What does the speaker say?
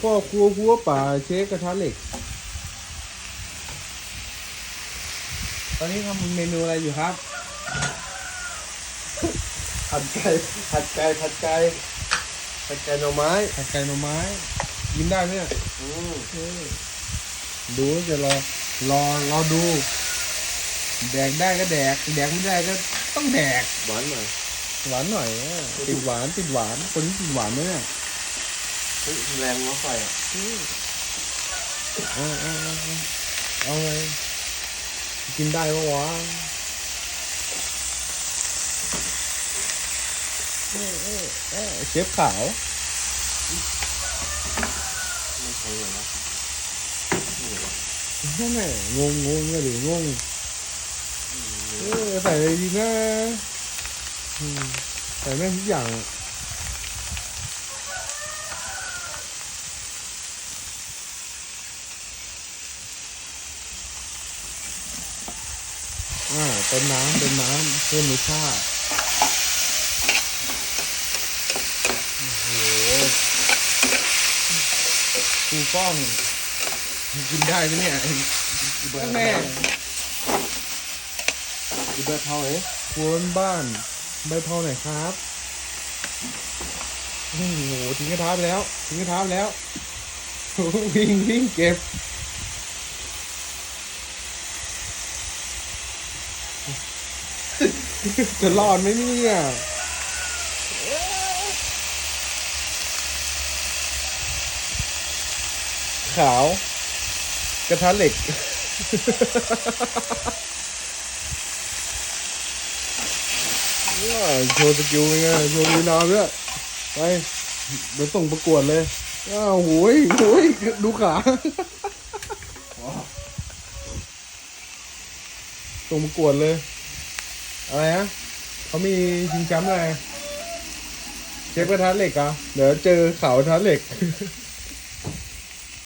พ่อครัวครัวป่าเชฟกระทะเหล็ก ตอนนี้ทำเมนูอะไรอยู่ครับ ผัดไก่ผัดไก่ผัดไก่ผัดไก่หน่อไม้ผัดไก่หน่อไม้ กินได้ไหมเนี่ยอืมเออดูจะรอรอรอดู แดกได้ก็แดก แดกไม่ได้ก็ต้องแดก หวานหน่อย หวานหน่อยเออติดหวานติดหวานคนนี้ติดหวานไหมเนี่ยเฮ้ยแรงหัวไฟอะเอาเอาเอาเอาเอาไงกินได้ปะวะเออเออเออเชฟขาวไม่ใช่เหรอวะนี่เหรอนั่นแหละงงงงเลยหรืองงเออใส่อะไรดีนะอืมใส่แม่งทุกอย่างอ่าเติมน้ำเติมน้ำเพิ่มรสชาติโอ้โหคูป้องกินได้ไหมเนี่ยเบิร์ดแม่อีเบิร์ดเท่าไหร่ครัวบ้านใบเผาหน่อยครับโอ้โหทิ้งกระทะไปแล้วทิ้งกระทะไปแล้ววิ่งวิ่งเก็บ จะรอดไหมเนี่ยขาว กระทะเหล็ก โชว์สกิลไงโชว์ลีลาด้วยไปเดี๋ยวส่งประกวดเลยว้าวโหยโหยดูขาส่งประกวดเลย อะไรฮะเขามีชิงแชมป์อะไรเชฟกระทะเหล็กอะเดี๋ยวเจอเขากระทะเหล็ก